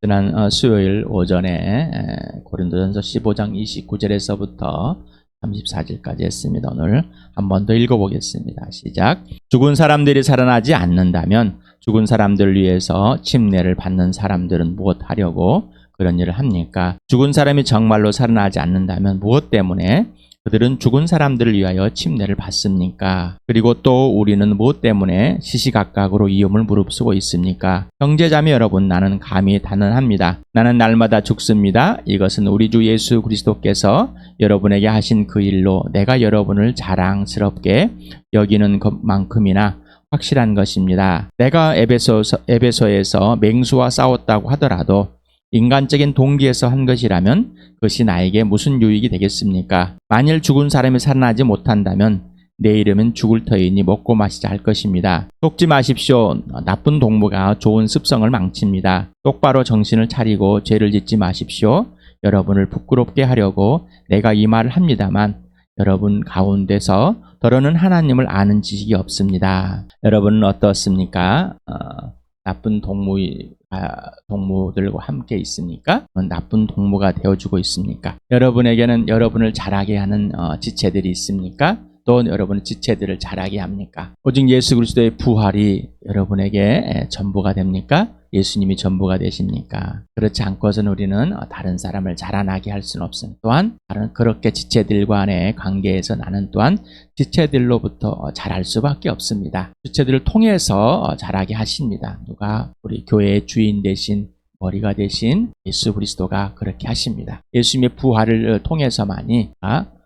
지난 어, 수요일 오전에 에, 고린도전서 15장 29절에서부터 34절까지 했습니다. 오늘 한 번 더 읽어보겠습니다. 시작. 죽은 사람들이 살아나지 않는다면 죽은 사람들을 위해서 침례를 받는 사람들은 무엇 하려고 그런 일을 합니까? 죽은 사람이 정말로 살아나지 않는다면 무엇 때문에 그들은 죽은 사람들을 위하여 침례를 받습니까? 그리고 또 우리는 무엇 때문에 시시각각으로 위험을 무릅쓰고 있습니까? 형제자매 여러분, 나는 감히 단언합니다. 나는 날마다 죽습니다. 이것은 우리 주 예수 그리스도께서 여러분에게 하신 그 일로 내가 여러분을 자랑스럽게 여기는 것만큼이나 확실한 것입니다. 내가 에베소, 에베소에서 맹수와 싸웠다고 하더라도 인간적인 동기에서 한 것이라면 그것이 나에게 무슨 유익이 되겠습니까? 만일 죽은 사람이 살아나지 못한다면 내일이면 죽을 터이니 먹고 마시자 할 것입니다. 속지 마십시오. 나쁜 동무가 좋은 습성을 망칩니다. 똑바로 정신을 차리고 죄를 짓지 마십시오. 여러분을 부끄럽게 하려고 내가 이 말을 합니다만 여러분 가운데서 더러는 하나님을 아는 지식이 없습니다. 여러분은 어떻습니까? 어, 나쁜 동무 아, 동무들과 함께 있습니까? 나쁜 동무가 되어주고 있습니까? 여러분에게는 여러분을 잘하게 하는 어, 지체들이 있습니까? 또 여러분의 지체들을 잘하게 합니까? 오직 예수 그리스도의 부활이 여러분에게 에, 전부가 됩니까? 예수님이 전부가 되십니까? 그렇지 않고서는 우리는 어, 다른 사람을 자라나게 할 수는 없습니다. 또한 다른 그렇게 지체들과 의 관계에서 나는 또한 지체들로부터 어, 자랄 수밖에 없습니다. 지체들을 통해서 어, 자라게 하십니다. 누가 우리 교회의 주인 대신 머리가 대신 예수 그리스도가 그렇게 하십니다. 예수님의 부활을 통해서만이 아, 어,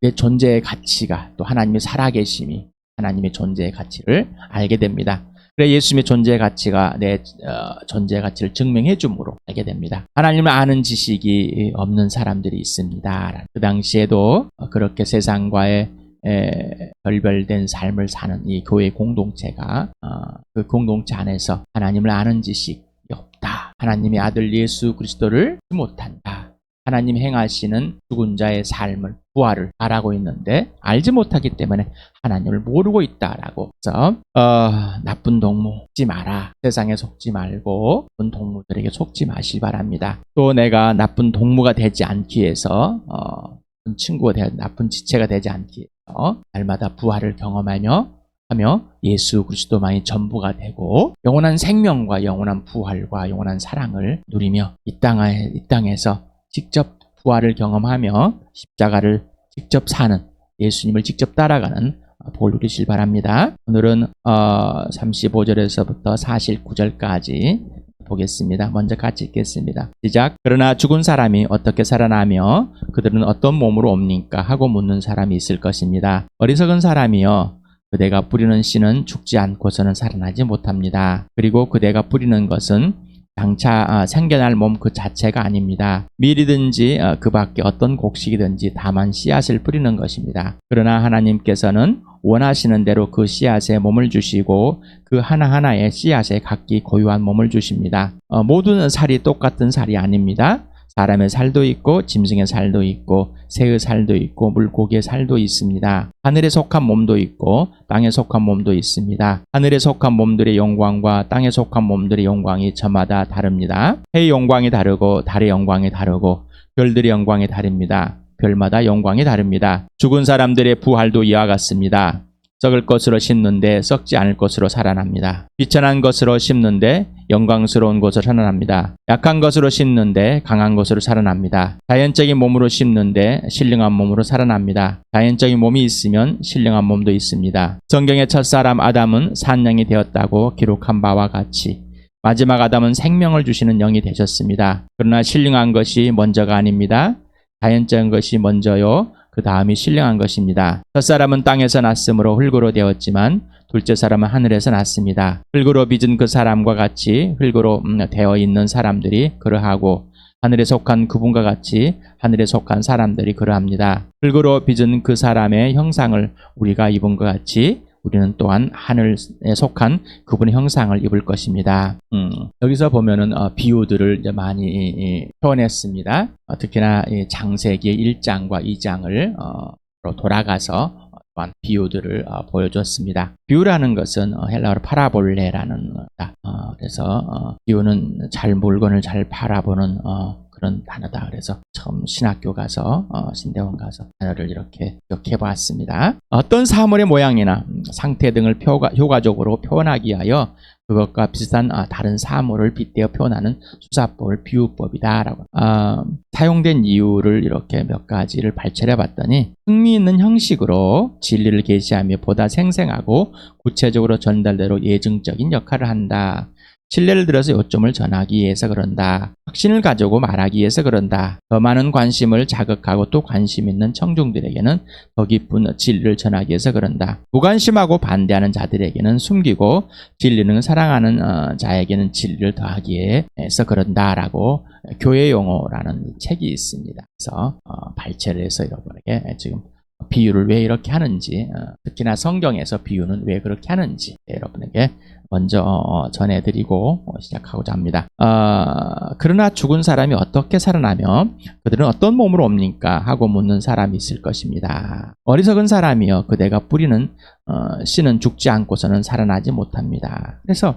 내 존재의 가치가 또 하나님의 살아계심이 하나님의 존재의 가치를 알게 됩니다. 그래 예수님의 존재의 가치가 내 어, 존재의 가치를 증명해 줌으로 알게 됩니다. 하나님을 아는 지식이 없는 사람들이 있습니다. 그 당시에도 그렇게 세상과의 에, 별별된 삶을 사는 이 교회 공동체가 어, 그 공동체 안에서 하나님을 아는 지식이 없다. 하나님의 아들 예수 그리스도를 못한다. 하나님 행하시는 죽은 자의 삶을 부활을 바라고 있는데 알지 못하기 때문에 하나님을 모르고 있다라고. 해서 어, 나쁜 동무 속지 마라. 세상에 속지 말고 나쁜 동무들에게 속지 마시기 바랍니다. 또 내가 나쁜 동무가 되지 않기 위해서 어, 친구가 되 나쁜 지체가 되지 않기 위해서 날마다 부활을 경험하며 하며 예수 그리스도만이 전부가 되고 영원한 생명과 영원한 부활과 영원한 사랑을 누리며 이 땅에 이 땅에서 직접 부활을 경험하며 십자가를 직접 사는 예수님을 직접 따라가는 볼 누리실 바랍니다. 오늘은 어, 35절에서부터 49절까지 보겠습니다. 먼저 같이 읽겠습니다. 시작. 그러나 죽은 사람이 어떻게 살아나며 그들은 어떤 몸으로 옵니까? 하고 묻는 사람이 있을 것입니다. 어리석은 사람이여 그대가 뿌리는 씨는 죽지 않고서는 살아나지 못합니다. 그리고 그대가 뿌리는 것은 장차 아, 생겨날 몸 그 자체가 아닙니다. 밀이든지 어, 그 밖에 어떤 곡식이든지 다만 씨앗을 뿌리는 것입니다. 그러나 하나님께서는 원하시는 대로 그 씨앗에 몸을 주시고 그 하나하나의 씨앗에 각기 고유한 몸을 주십니다. 어, 모든 살이 똑같은 살이 아닙니다. 사람의 살도 있고 짐승의 살도 있고 새의 살도 있고 물고기의 살도 있습니다. 하늘에 속한 몸도 있고 땅에 속한 몸도 있습니다. 하늘에 속한 몸들의 영광과 땅에 속한 몸들의 영광이 저마다 다릅니다. 해의 영광이 다르고 달의 영광이 다르고 별들의 영광이 다릅니다. 별마다 영광이 다릅니다. 죽은 사람들의 부활도 이와 같습니다. 썩을 것으로 심는데 썩지 않을 것으로 살아납니다. 비천한 것으로 심는데 영광스러운 것으로 살아납니다. 약한 것으로 심는데 강한 것으로 살아납니다. 자연적인 몸으로 심는데 신령한 몸으로 살아납니다. 자연적인 몸이 있으면 신령한 몸도 있습니다. 성경의 첫사람 아담은 산영이 되었다고 기록한 바와 같이 마지막 아담은 생명을 주시는 영이 되셨습니다. 그러나 신령한 것이 먼저가 아닙니다. 자연적인 것이 먼저요. 그 다음이 신령한 것입니다. 첫 사람은 땅에서 났으므로 흙으로 되었지만 둘째 사람은 하늘에서 났습니다. 흙으로 빚은 그 사람과 같이 흙으로 음, 되어 있는 사람들이 그러하고 하늘에 속한 그분과 같이 하늘에 속한 사람들이 그러합니다. 흙으로 빚은 그 사람의 형상을 우리가 입은 것 같이 우리는 또한 하늘에 속한 그분의 형상을 입을 것입니다. 음, 여기서 보면은 어, 비유들을 이제 많이 이, 이, 표현했습니다. 어, 특히나 이 장세기 1장과 2장을 어, 돌아가서 또한 비유들을 어, 보여줬습니다. 비유라는 것은 어, 헬라어로 파라볼레라는 어, 그래서 어, 비유는 잘 물건을 잘 바라보는 어, 그런 단어다. 그래서 처음 신학교 가서 어, 신대원 가서 단어를 이렇게 기억해 봤습니다. 어떤 사물의 모양이나 음, 상태 등을 표가, 효과적으로 표현하기 위하여 그것과 비슷한 아, 다른 사물을 빗대어 표현하는 수사법을 비유법이다라고 아, 사용된 이유를 이렇게 몇 가지를 발췌해 봤더니 흥미있는 형식으로 진리를 계시하며 보다 생생하고 구체적으로 전달대로 예증적인 역할을 한다. 신뢰를 들어서 요점을 전하기 위해서 그런다. 확신을 가지고 말하기 위해서 그런다. 더 많은 관심을 자극하고 또 관심 있는 청중들에게는 더 깊은 진리를 전하기 위해서 그런다. 무관심하고 반대하는 자들에게는 숨기고 진리는 사랑하는 어, 자에게는 진리를 더하기 위해서 그런다라고 교회 용어라는 책이 있습니다. 그래서 어, 발췌를 해서 여러분에게 지금 비유를 왜 이렇게 하는지 어, 특히나 성경에서 비유는 왜 그렇게 하는지 여러분에게 먼저 어, 전해드리고 어, 시작하고자 합니다. 어, 그러나 죽은 사람이 어떻게 살아나며 그들은 어떤 몸으로 옵니까? 하고 묻는 사람이 있을 것입니다. 어리석은 사람이여 그대가 뿌리는 어, 씨는 죽지 않고서는 살아나지 못합니다. 그래서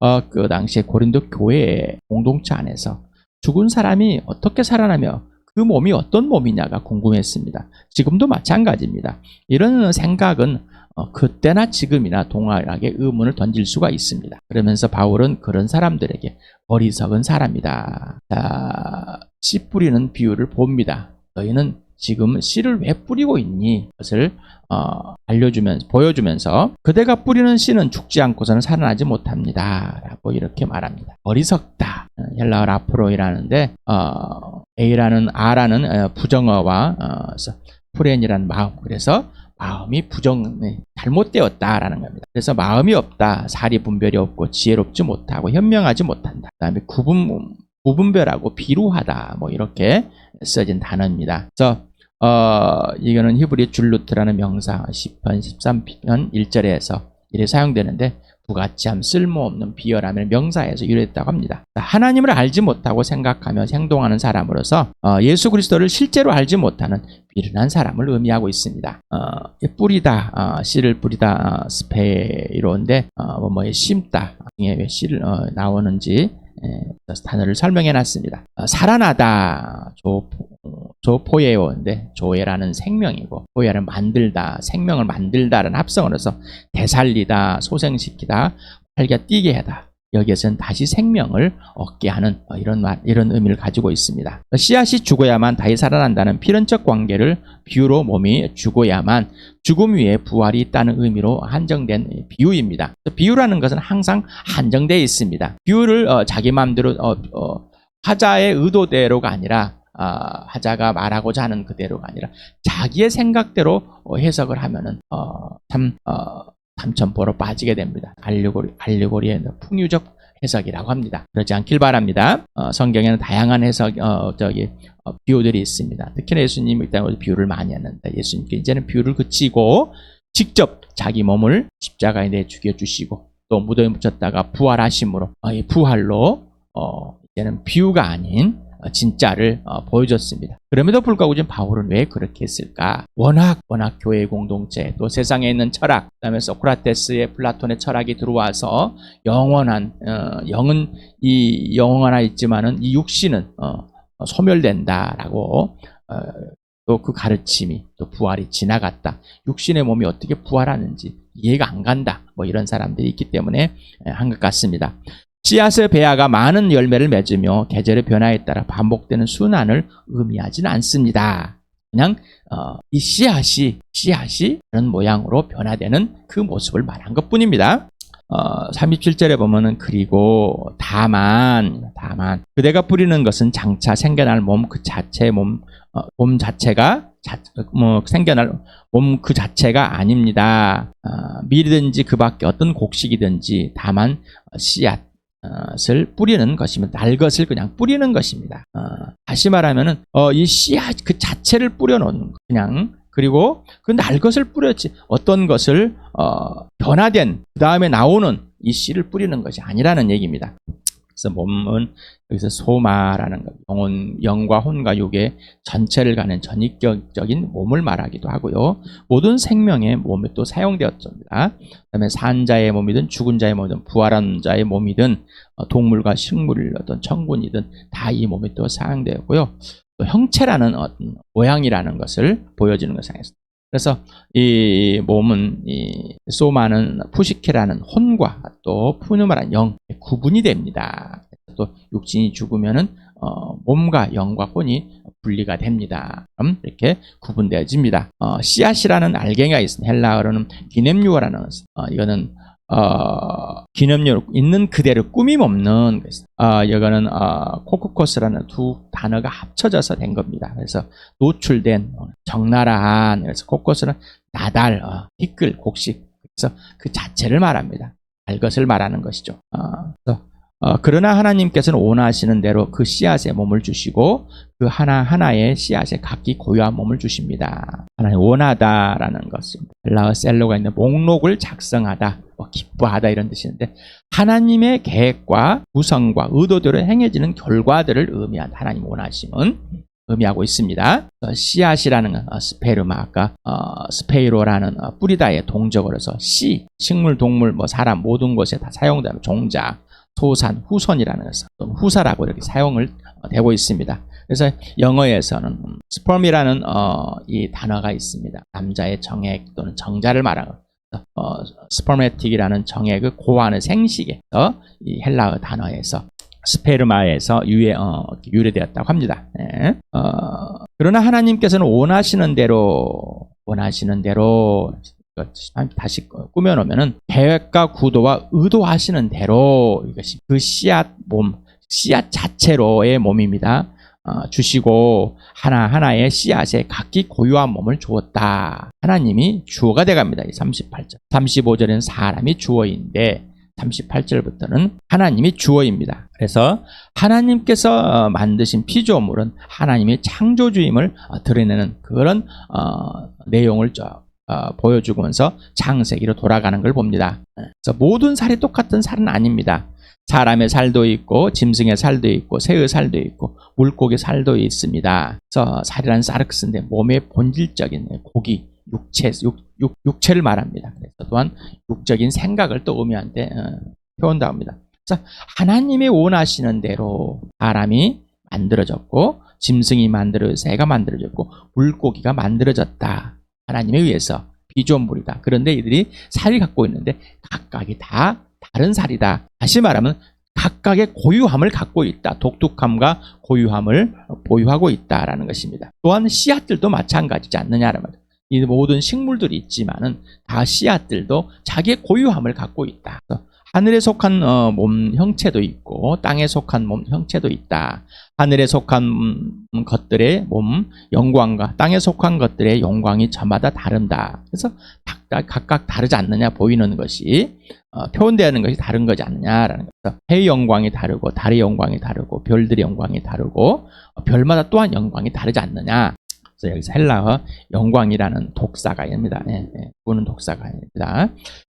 어, 그 당시에 고린도 교회 공동체 안에서 죽은 사람이 어떻게 살아나며 그 몸이 어떤 몸이냐가 궁금했습니다. 지금도 마찬가지입니다. 이런 생각은 어, 그때나 지금이나 동일하게 의문을 던질 수가 있습니다. 그러면서 바울은 그런 사람들에게 어리석은 사람이다. 자, 씨 뿌리는 비유를 봅니다. 너희는 지금 씨를 왜 뿌리고 있니? 그것을 어, 알려주면서 보여주면서 그대가 뿌리는 씨는 죽지 않고서는 살아나지 못합니다.라고 이렇게 말합니다. 어리석다. 어, 헬라어 라프로이라는데 어, A라는 R라는 어, 부정어와 어, 프렌이라는 마음. 그래서 마음이 부정 네, 잘못되었다라는 겁니다. 그래서 마음이 없다, 사리 분별이 없고 지혜롭지 못하고 현명하지 못한다. 그 다음에 구분 구분별하고 비루하다 뭐 이렇게 써진 단어입니다. 그래서 어, 이거는 히브리 줄루트라는 명사 10편 13편 1절에서 이래 사용되는데 부가치함 쓸모없는 비열함을 명사에서 유래했다고 합니다. 하나님을 알지 못하고 생각하며 행동하는 사람으로서 어, 예수 그리스도를 실제로 알지 못하는 미련한 사람을 의미하고 있습니다. 어, 뿌리다, 어, 씨를 뿌리다, 어, 스페이로인데 어, 뭐 뭐에 심다, 왜 씨를 어, 나오는지 예, 단어를 설명해 놨습니다. 어, 살아나다, 조, 조포예요인데 조예라는 생명이고 포예는 만들다, 생명을 만들다라는 합성어로서 되살리다, 소생시키다, 활겨 뛰게 하다. 여기에서는 다시 생명을 얻게 하는 어, 이런 말, 이런 의미를 가지고 있습니다. 씨앗이 죽어야만 다시 살아난다는 필연적 관계를 비유로 몸이 죽어야만 죽음 위에 부활이 있다는 의미로 한정된 비유입니다. 비유라는 것은 항상 한정되어 있습니다. 비유를 어, 자기 마음대로 어, 어, 화자의 의도대로가 아니라 어, 하자가 말하고자 하는 그대로가 아니라 자기의 생각대로 어, 해석을 하면은 어, 참 어, 삼천포로 빠지게 됩니다. 알레고리, 알레고리의 풍유적 해석이라고 합니다. 그렇지 않길 바랍니다. 어, 성경에는 다양한 해석, 어, 저기, 어, 비유들이 있습니다. 특히나 예수님이 일단 비유를 많이 했는데 예수님께 이제는 비유를 그치고 직접 자기 몸을 십자가에 내 죽여주시고 또 무덤에 묻혔다가 부활하심으로 어, 이 부활로 어, 이제는 비유가 아닌 어, 진짜를 어, 보여줬습니다. 그럼에도 불구하고 지금 바울은 왜 그렇게 했을까? 워낙 워낙 교회 공동체 또 세상에 있는 철학 그다음에 소크라테스의 플라톤의 철학이 들어와서 영원한 어, 영은 이 영원하 있지만은 이 육신은 어, 소멸된다라고 어, 또그 가르침이 또 부활이 지나갔다. 육신의 몸이 어떻게 부활하는지 이해가 안 간다. 뭐 이런 사람들이 있기 때문에 한 것 같습니다. 씨앗의 배아가 많은 열매를 맺으며 계절의 변화에 따라 반복되는 순환을 의미하지는 않습니다. 그냥 어, 이 씨앗이 씨앗이 그런 모양으로 변화되는 그 모습을 말한 것뿐입니다. 어, 37절에 보면은 그리고 다만 다만 그대가 뿌리는 것은 장차 생겨날 몸 그 자체의 몸, 어, 몸 자체가 자, 뭐 생겨날 몸 그 자체가 아닙니다. 어, 밀이든지 그 밖에 어떤 곡식이든지 다만 씨앗 것 을 뿌리는 것입니다. 날 것을 그냥 뿌리는 것입니다. 어, 다시 말하면은 어, 이 씨앗 그 자체를 뿌려놓는 거. 그냥 그리고 그 날 것을 뿌렸지 어떤 것을 어, 변화된 그 다음에 나오는 이 씨를 뿌리는 것이 아니라는 얘기입니다. 그래서 몸은 여기서 소마라는 것, 영혼, 영과 혼과 육의 전체를 가는 전익적인 몸을 말하기도 하고요. 모든 생명의 몸에 또 사용되었습니다. 그다음에 산자의 몸이든 죽은 자의 몸이든 부활한 자의 몸이든 어, 동물과 식물을 어떤 청군이든 다 이 몸에 또 사용되었고요. 또 형체라는 어떤 모양이라는 것을 보여주는 상했습니다. 그래서 이 몸은 이 소마는 푸시케라는 혼과 또 푸누마라는 영 구분이 됩니다. 또 육신이 죽으면은 어, 몸과 영과 혼이 분리가 됩니다. 그럼 이렇게 구분되어집니다. 어, 씨앗이라는 알갱이가 있습니다. 헬라어로는 기넴유어라는 어, 이거는 어, 기념료 있는 그대로 꾸밈 없는 어, 이거는 어, 코코코스라는 두 단어가 합쳐져서 된 겁니다. 그래서 노출된 어, 적나라한 그래서 코코스는 나달, 어, 티끌, 곡식 그래서 그 자체를 말합니다. 알 것을 말하는 것이죠. 어, 어, 그러나 하나님께서는 원하시는 대로 그 씨앗에 몸을 주시고 그 하나 하나의 씨앗에 각기 고유한 몸을 주십니다. 하나님 원하다라는 것은 헬라어 셀로가 있는 목록을 작성하다, 뭐 기뻐하다 이런 뜻인데 하나님의 계획과 구성과 의도대로 행해지는 결과들을 의미한다. 하나님 원하심은 의미하고 있습니다. 어, 씨앗이라는 건 어, 스페르마 아까 어, 스페이로라는 어, 뿌리다의 동적어로서 씨 식물 동물 뭐 사람 모든 것에 다 사용되는 종자 소산 후손이라는 것은 후사라고 이렇게 사용을 어, 되고 있습니다. 그래서 영어에서는 스पर्미라는 어, 이 단어가 있습니다. 남자의 정액 또는 정자를 말하는 어, 스퍼메틱이라는 정액을 고하는 생식에서 이 헬라어 단어에서 스페르마에서 유래, 어, 유래되었다고 합니다. 네. 어, 그러나 하나님께서는 원하시는 대로 원하시는 대로 다시 꾸며놓으면은 계획과 구도와 의도하시는 대로 이것이 그 씨앗 몸, 씨앗 자체로의 몸입니다. 어, 주시고 하나 하나의 씨앗에 각기 고유한 몸을 주었다. 하나님이 주어가 돼갑니다. 38절. 35절은 사람이 주어인데 38절부터는 하나님이 주어입니다. 그래서 하나님께서 어, 만드신 피조물은 하나님의 창조주임을 어, 드러내는 그런 어, 내용을 어, 보여주면서 창세기로 돌아가는 걸 봅니다. 그래서 모든 살이 똑같은 살은 아닙니다. 사람의 살도 있고 짐승의 살도 있고 새의 살도 있고 물고기 살도 있습니다. 그래서 살이라는 사르크스인데 몸의 본질적인 고기, 육체, 육, 육, 육 체를 말합니다. 그래서 또한 육적인 생각을 또 의미한데 어, 표현다 합니다. 그래서 하나님이 원하시는 대로 사람이 만들어졌고 짐승이 만들어 새가 만들어졌고 물고기가 만들어졌다. 하나님에 의해서 비조물이다. 그런데 이들이 살이 갖고 있는데 각각이 다 다른 살이다. 다시 말하면 각각의 고유함을 갖고 있다. 독특함과 고유함을 보유하고 있다라는 것입니다. 또한 씨앗들도 마찬가지지 않느냐라는 말. 이 모든 식물들이 있지만은 다 씨앗들도 자기의 고유함을 갖고 있다. 하늘에 속한 어, 몸 형체도 있고 땅에 속한 몸 형체도 있다. 하늘에 속한 것들의 몸 영광과 땅에 속한 것들의 영광이 저마다 다른다. 그래서 각각, 각각 다르지 않느냐 보이는 것이 어, 표현되는 것이 다른 거지 않느냐라는 거죠. 해의 영광이 다르고 달의 영광이 다르고 별들의 영광이 다르고 어, 별마다 또한 영광이 다르지 않느냐. 그래서 여기서 헬라어 영광이라는 독사가 입니다. 예, 예, 부는 독사가 입니다.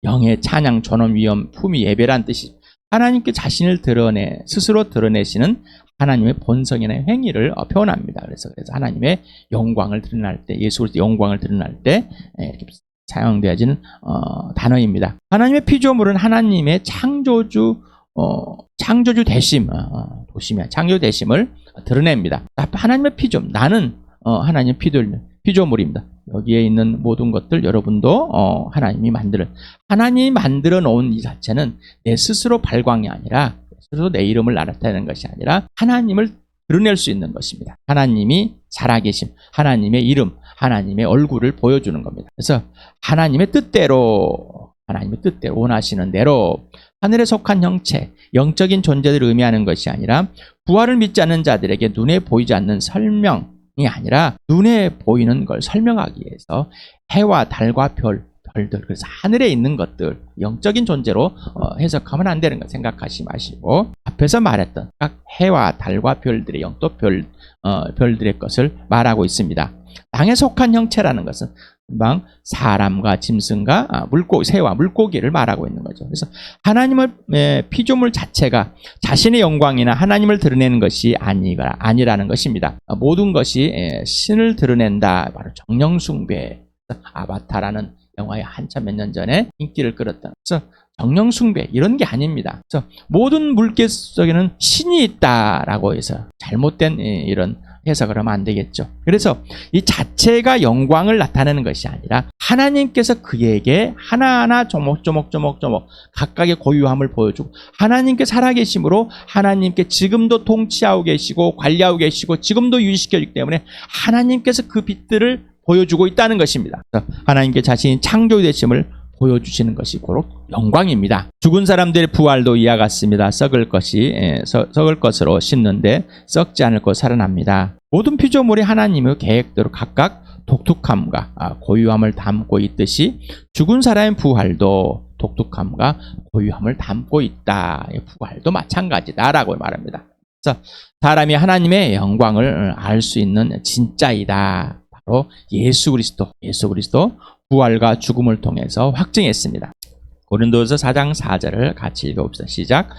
영의 찬양, 존엄, 위엄, 품위, 예배란 뜻이 하나님께 자신을 드러내 스스로 드러내시는 하나님의 본성이나 행위를 어, 표현합니다. 그래서 그래서 하나님의 영광을 드러날 때 예수 그리스도 영광을 드러날 때 예, 이렇게 사용되어지는 어, 단어입니다. 하나님의 피조물은 하나님의 창조주 어, 창조주 대심 어, 도심이야 창조 대심을 드러냅니다. 하나님의 피조 나는 어, 하나님의 피조물 피조물입니다. 여기에 있는 모든 것들 여러분도 어, 하나님이 만들어 하나님이 만들어 놓은 이 자체는 내 스스로 발광이 아니라 스스로 내 이름을 나타내는 것이 아니라 하나님을 드러낼 수 있는 것입니다. 하나님이 살아계심, 하나님의 이름, 하나님의 얼굴을 보여주는 겁니다. 그래서 하나님의 뜻대로 하나님의 뜻대로 원하시는 대로 하늘에 속한 형체, 영적인 존재들을 의미하는 것이 아니라 부활을 믿지 않는 자들에게 눈에 보이지 않는 설명 이 아니라 눈에 보이는 걸 설명하기 위해서 해와 달과 별, 별들, 그래서 하늘에 있는 것들, 영적인 존재로 어, 해석하면 안 되는 거 생각하지 마시고, 앞에서 말했던 각 해와 달과 별들의 영또 별, 어, 별들의 것을 말하고 있습니다. 땅에 속한 형체라는 것은 금방 사람과 짐승과 아, 물고기, 새와 물고기를 말하고 있는 거죠. 그래서 하나님을 에, 피조물 자체가 자신의 영광이나 하나님을 드러내는 것이 아니라 아니라는 것입니다. 아, 모든 것이 에, 신을 드러낸다. 바로 정령숭배. 아바타라는 영화에 한참 몇 년 전에 인기를 끌었던. 그래서 정령숭배 이런 게 아닙니다. 그래서 모든 물개 속에는 신이 있다라고 해서 잘못된 이- 이런 해석을 하면 안 되겠죠. 그래서 이 자체가 영광을 나타내는 것이 아니라 하나님께서 그에게 하나하나 조목조목조목조목 각각의 고유함을 보여주고 하나님께 살아계심으로 하나님께 지금도 통치하고 계시고 관리하고 계시고 지금도 유지시켜주기 때문에 하나님께서 그 빛들을 보여주고 있다는 것입니다. 하나님께 자신이 창조되심을 보여주시는 것이 고로 영광입니다. 죽은 사람들의 부활도 이와 같습니다. 썩을 것이 예, 서- 썩을 것으로 심는데 썩지 않을 것 살아납니다. 모든 피조물이 하나님의 계획대로 각각 독특함과 아, 고유함을 담고 있듯이 죽은 사람의 부활도 독특함과 고유함을 담고 있다. 이 부활도 마찬가지다라고 말합니다. 그래서 사람이 하나님의 영광을 알 수 있는 진짜이다. 바로 예수 그리스도, 예수 그리스도 부활과 죽음을 통해서 확증했습니다. 고린도서 4장 4절을 같이 읽어봅시다. 시작.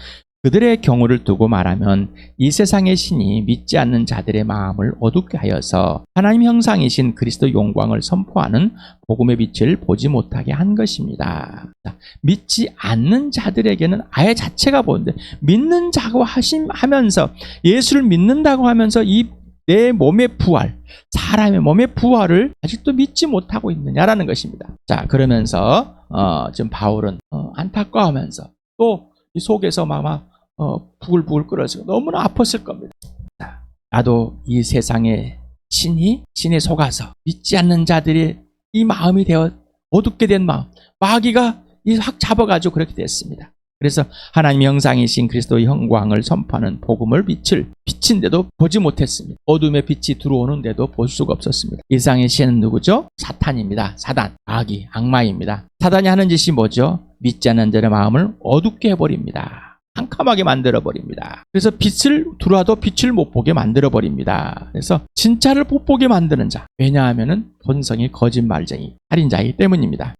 그들의 경우를 두고 말하면 이 세상의 신이 믿지 않는 자들의 마음을 어둡게 하여서 하나님 형상이신 그리스도 영광을 선포하는 복음의 빛을 보지 못하게 한 것입니다. 자, 믿지 않는 자들에게는 아예 자체가 보는데 믿는 자고 하심 하면서 예수를 믿는다고 하면서 이 내 몸의 부활, 사람의 몸의 부활을 아직도 믿지 못하고 있느냐라는 것입니다. 자, 그러면서 어, 지금 바울은 어, 안타까워하면서 또 이 속에서 마마 어, 부글부글 끓어서 너무나 아팠을 겁니다. 자, 나도 이 세상의 신이 신에 속아서 믿지 않는 자들이 이 마음이 되어 어둡게 된 마음, 마귀가 이 확 잡아가지고 그렇게 됐습니다. 그래서 하나님 형상이신 그리스도의 영광을 선포하는 복음을 빛을 비친데도 보지 못했습니다. 어둠의 빛이 들어오는데도 볼 수가 없었습니다. 이상의 신은 누구죠? 사탄입니다. 사단, 악이, 악마입니다. 사단이 하는 짓이 뭐죠? 믿지 않는 자의 마음을 어둡게 해버립니다. 캄캄하게 만들어 버립니다. 그래서 빛을 들어와도 빛을 못 보게 만들어 버립니다. 그래서 진짜를 못 보게 만드는 자. 왜냐하면은 본성이 거짓말쟁이, 살인자이기 때문입니다.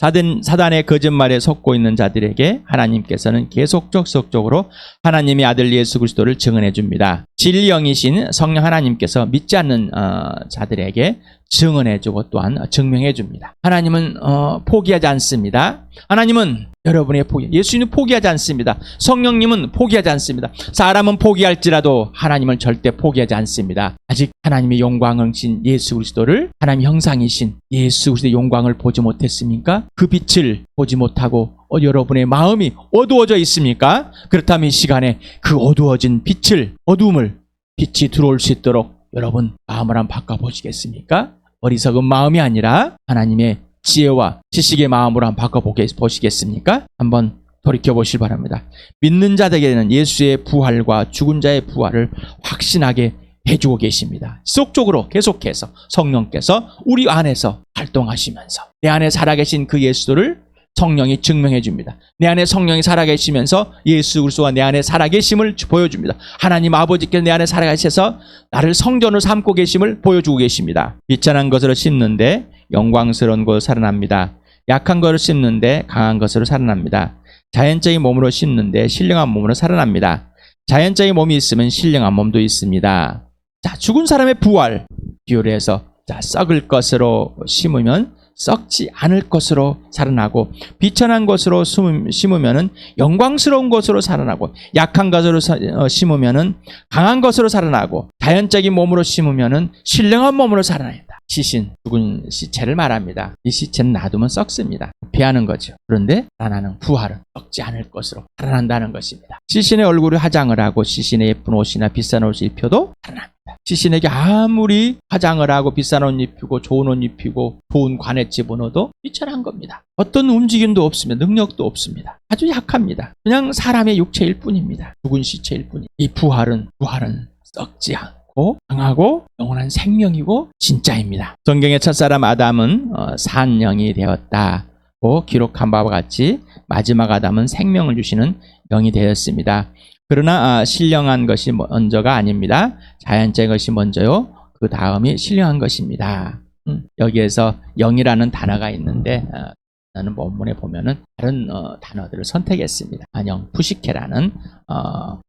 사단, 사단의 거짓말에 속고 있는 자들에게 하나님께서는 계속적 적적으로 하나님의 아들 예수 그리스도를 증언해 줍니다. 진리영이신 성령 하나님께서 믿지 않는 어, 자들에게 증언해 주고 또한 증명해 줍니다. 하나님은 어, 포기하지 않습니다. 하나님은 여러분의 포기, 예수님은 포기하지 않습니다. 성령님은 포기하지 않습니다. 사람은 포기할지라도 하나님은 절대 포기하지 않습니다. 아직 하나님의 영광을 신 예수 그리스도를 하나님 형상이신 예수 그리스도의 영광을 보지 못했습니까? 그 빛을 보지 못하고 어, 여러분의 마음이 어두워져 있습니까? 그렇다면 이 시간에 그 어두워진 빛을 어두움을 빛이 들어올 수 있도록 여러분 마음을 한번 바꿔보시겠습니까? 어리석은 마음이 아니라 하나님의 지혜와 지식의 마음으로 한번 바꿔보시겠습니까? 한번 돌이켜 보실 바랍니다. 믿는 자들에게는 예수의 부활과 죽은 자의 부활을 확신하게 해주고 계십니다. 지속적으로 계속해서 성령께서 우리 안에서 활동하시면서 내 안에 살아계신 그 예수를 성령이 증명해 줍니다. 내 안에 성령이 살아계시면서 예수 그리스도가 내 안에 살아계심을 보여줍니다. 하나님 아버지께서 내 안에 살아계셔서 나를 성전으로 삼고 계심을 보여주고 계십니다. 비천한 것으로 심는데 영광스러운 것으로 살아납니다. 약한 것을 심는데 강한 것으로 살아납니다. 자연적인 몸으로 심는데 신령한 몸으로 살아납니다. 자연적인 몸이 있으면 신령한 몸도 있습니다. 자, 죽은 사람의 부활 비유를 해서 자, 썩을 것으로 심으면 썩지 않을 것으로 살아나고 비천한 것으로 숨- 심으면은 영광스러운 것으로 살아나고 약한 것으로 사- 어, 심으면은 강한 것으로 살아나고 자연적인 몸으로 심으면은 신령한 몸으로 살아난다. 시신 죽은 시체를 말합니다. 이 시체는 놔두면 썩습니다. 피하는 거죠. 그런데 살아나는 부활은 썩지 않을 것으로 살아난다는 것입니다. 시신의 얼굴을 화장을 하고 시신의 예쁜 옷이나 비싼 옷을 입혀도 살아납니다. 시신에게 아무리 화장을 하고 비싼 옷 입히고 좋은 옷 입히고 좋은 관에 집어넣어도 비천한 겁니다. 어떤 움직임도 없으며 능력도 없습니다. 아주 약합니다. 그냥 사람의 육체일 뿐입니다. 죽은 시체일 뿐이. 이 부활은 부활은 썩지 않 고 강하고 영원한 생명이고 진짜입니다. 성경의 첫사람 아담은 어, 산영이 되었다고 기록한 바와 같이 마지막 아담은 생명을 주시는 영이 되었습니다. 그러나 아, 신령한 것이 먼저가 아닙니다. 자연적인 것이 먼저요. 그 다음이 신령한 것입니다. 음, 여기에서 영이라는 단어가 있는데 어, 나는 원문에 보면은 다른 어, 단어들을 선택했습니다. 안영 푸시케라는 어,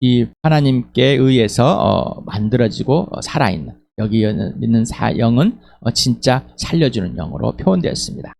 이 하나님께 의해서 어, 만들어지고 어, 살아있는 여기 있는 사 영은 어, 진짜 살려주는 영으로 표현되었습니다.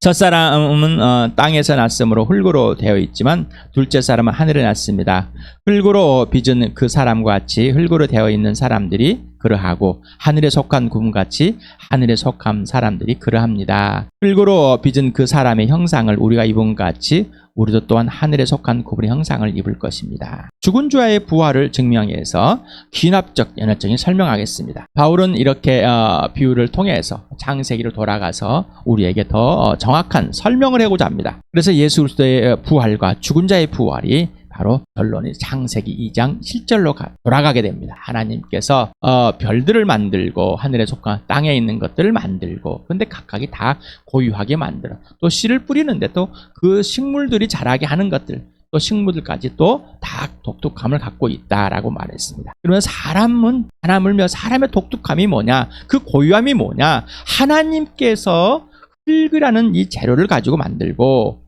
첫사람은 어, 땅에서 났으므로 흙으로 되어 있지만 둘째 사람은 하늘에 났습니다. 흙으로 빚은 그 사람과 같이 흙으로 되어 있는 사람들이 그러하고 하늘에 속한 구름같이 하늘에 속한 사람들이 그러합니다. 흙으로 빚은 그 사람의 형상을 우리가 입은 것 같이 우리도 또한 하늘에 속한 구분의 형상을 입을 것입니다. 죽은 자의 부활을 증명하기 위해서 귀납적 연혈적인 설명하겠습니다. 바울은 이렇게 어, 비유를 통해서 창세기로 돌아가서 우리에게 더 어, 정확한 설명을 하고자 합니다. 그래서 예수 그리스도의 부활과 죽은 자의 부활이 바로 결론이 창세기 2장 7절로 가, 돌아가게 됩니다. 하나님께서 어, 별들을 만들고 하늘에 속한 땅에 있는 것들을 만들고 근데 각각이 다 고유하게 만들어 또 씨를 뿌리는데 또 그 식물들이 자라게 하는 것들 또 식물들까지 또 다 독특함을 갖고 있다라고 말했습니다. 그러면 사람은 사람을며 사람의 독특함이 뭐냐? 그 고유함이 뭐냐? 하나님께서 흙이라는 이 재료를 가지고 만들고 어,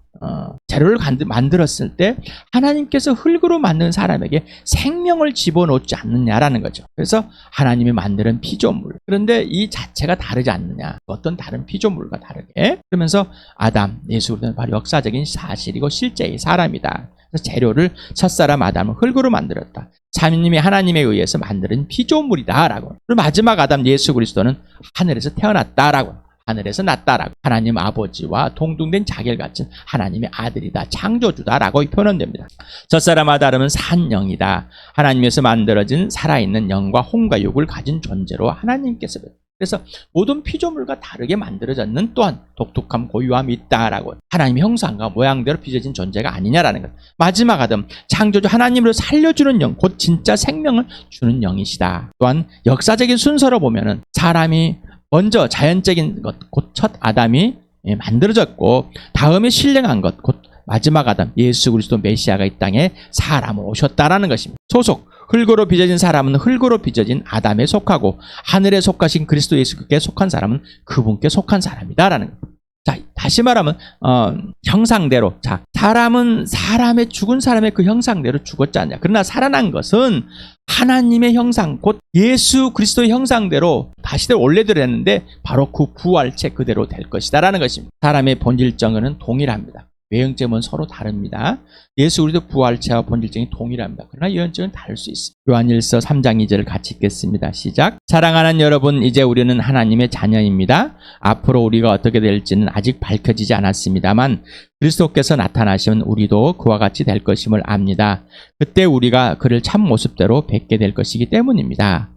재료를 간드- 만들었을 때 하나님께서 흙으로 만든 사람에게 생명을 집어넣지 않느냐라는 거죠. 그래서 하나님이 만드는 피조물. 그런데 이 자체가 다르지 않느냐. 어떤 다른 피조물과 다르게. 그러면서 아담, 예수 그리스도는 바로 역사적인 사실이고 실제의 사람이다. 그래서 재료를 첫사람 아담을 흙으로 만들었다. 하나님이 하나님에 의해서 만드는 피조물이다라고. 그리고 마지막 아담 예수 그리스도는 하늘에서 태어났다라고. 하늘에서 났다라고 하나님 아버지와 동등된 자결 같은 하나님의 아들이다 창조주다라고 표현됩니다. 첫사람 아담은 산 영이다. 하나님에서 만들어진 살아있는 영과 혼과 육을 가진 존재로 하나님께서 그래서 모든 피조물과 다르게 만들어졌는 또한 독특함 고유함이 있다라고 하나님의 형상과 모양대로 빚어진 존재가 아니냐라는 것. 마지막 아담 창조주 하나님으로 살려주는 영, 곧 진짜 생명을 주는 영이시다. 또한 역사적인 순서로 보면은 사람이 먼저 자연적인 것, 곧 첫 아담이 예, 만들어졌고 다음에 신령한 것, 곧 마지막 아담 예수 그리스도 메시아가 이 땅에 사람으로 오셨다라는 것입니다. 소속 흙으로 빚어진 사람은 흙으로 빚어진 아담에 속하고 하늘에 속하신 그리스도 예수께 속한 사람은 그분께 속한 사람이다라는 것. 자, 다시 말하면 어, 형상대로 자, 사람은 사람의 죽은 사람의 그 형상대로 죽었지 않냐. 그러나 살아난 것은 하나님의 형상, 곧 예수 그리스도의 형상대로 다시대로 원래대로 했는데 바로 그 부활체 그대로 될 것이다라는 것입니다. 사람의 본질적은 동일합니다. 외형점은 서로 다릅니다. 예수 그리스도 부활체와 본질적인 동일합니다. 그러나 유형점은 다를 수 있습니다. 요한일서 3장 2절을 같이 읽겠습니다. 시작. 사랑하는 여러분, 이제 우리는 하나님의 자녀입니다. 앞으로 우리가 어떻게 될지는 아직 밝혀지지 않았습니다만 그리스도께서 나타나시면 우리도 그와 같이 될 것임을 압니다. 그때 우리가 그를 참 모습대로 뵙게 될 것이기 때문입니다.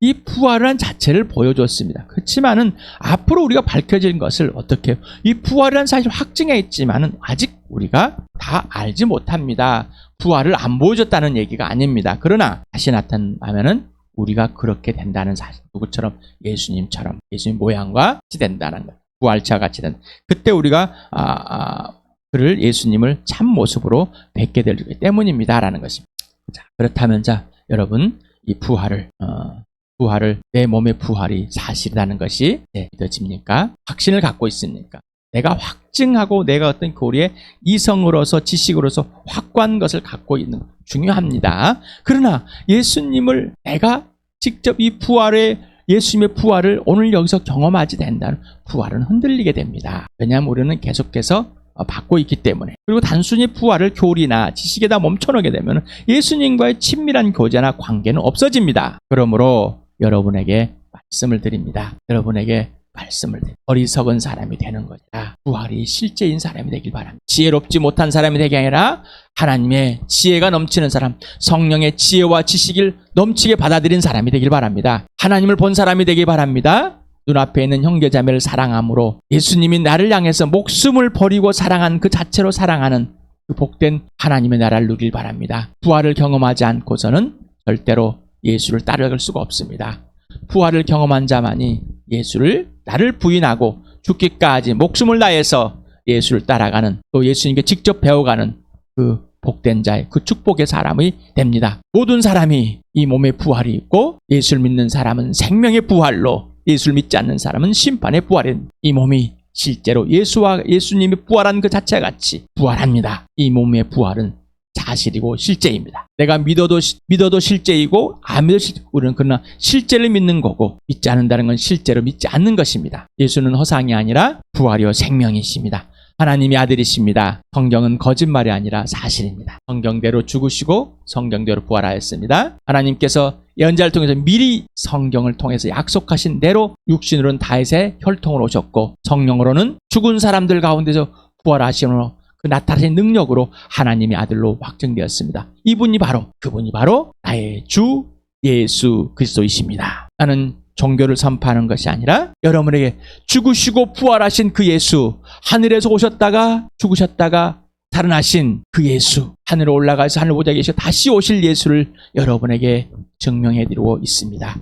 자, 이 부활한 자체를 보여줬습니다. 그렇지만은 앞으로 우리가 밝혀진 것을 어떻게? 이 부활이라는 사실 확증해 있지만은 아직 우리가 다 알지 못합니다. 부활을 안 보여줬다는 얘기가 아닙니다. 그러나 다시 나타나면은 우리가 그렇게 된다는 사실. 누구처럼 예수님처럼 예수님 모양과 같이 된다는 것. 부활체와 같이 된. 그때 우리가 아, 아, 그를 예수님을 참 모습으로 뵙게 되기 때문입니다라는 것입니다. 자, 그렇다면 자 여러분 이 부활을 어, 부활을 내 몸의 부활이 사실이라는 것이 네, 믿어집니까? 확신을 갖고 있습니까? 내가 확증하고 내가 어떤 그 우리의 이성으로서 지식으로서 확고한 것을 갖고 있는 것 중요합니다. 그러나 예수님을 내가 직접 이 부활의 예수님의 부활을 오늘 여기서 경험하지 된다는 부활은 흔들리게 됩니다. 왜냐하면 우리는 계속해서 어, 받고 있기 때문에 그리고 단순히 부활을 교리나 지식에다 멈춰놓게 되면 예수님과의 친밀한 교제나 관계는 없어집니다. 그러므로 여러분에게 말씀을 드립니다. 여러분에게 말씀을 드립니다. 어리석은 사람이 되는 거다. 부활이 실제인 사람이 되길 바랍니다. 지혜롭지 못한 사람이 되게 아니라 하나님의 지혜가 넘치는 사람, 성령의 지혜와 지식을 넘치게 받아들인 사람이 되길 바랍니다. 하나님을 본 사람이 되길 바랍니다. 눈앞에 있는 형제자매를 사랑함으로 예수님이 나를 향해서 목숨을 버리고 사랑한 그 자체로 사랑하는 그 복된 하나님의 나라를 누릴 바랍니다. 부활을 경험하지 않고서는 절대로 예수를 따라갈 수가 없습니다. 부활을 경험한 자만이 예수를 나를 부인하고 죽기까지 목숨을 다해서 예수를 따라가는 또 예수님께 직접 배워가는 그 복된 자의 그 축복의 사람이 됩니다. 모든 사람이 이 몸에 부활이 있고 예수를 믿는 사람은 생명의 부활로 예수를 믿지 않는 사람은 심판의 부활인 이 몸이 실제로 예수와 예수님이 부활한 그 자체 같이 부활합니다. 이 몸의 부활은 사실이고 실제입니다. 내가 믿어도 믿어도 실제이고 안 믿어도 실 우리는 그러나 실제를 믿는 거고 믿지 않는다는 건 실제로 믿지 않는 것입니다. 예수는 허상이 아니라 부활이요 생명이십니다. 하나님이 아들이십니다. 성경은 거짓말이 아니라 사실입니다. 성경대로 죽으시고 성경대로 부활하였습니다. 하나님께서 예언자를 통해서 미리 성경을 통해서 약속하신 대로 육신으로는 다윗의 혈통으로 오셨고 성령으로는 죽은 사람들 가운데서 부활하심으로 그 나타나신 능력으로 하나님의 아들로 확정되었습니다. 이분이 바로 그분이 바로 나의 주 예수 그리스도이십니다. 나는 종교를 선포하는 것이 아니라 여러분에게 죽으시고 부활하신 그 예수 하늘에서 오셨다가 죽으셨다가 살아나신 그 예수 하늘에 올라가서 하늘 보좌에 계셔 다시 오실 예수를 여러분에게 증명해 드리고 있습니다.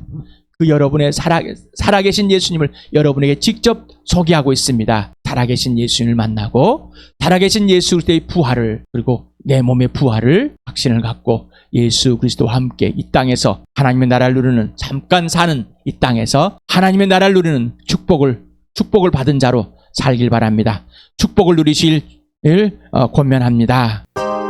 그 여러분의 살아, 살아계신 예수님을 여러분에게 직접 소개하고 있습니다. 살아계신 예수님을 만나고 살아계신 예수 그리스도의 부활을 그리고 내 몸의 부활을 확신을 갖고 예수 그리스도와 함께 이 땅에서 하나님의 나라를 누리는 잠깐 사는 이 땅에서 하나님의 나라를 누리는 축복을 축복을 받은 자로 살길 바랍니다. 축복을 누리실 어, 권면합니다.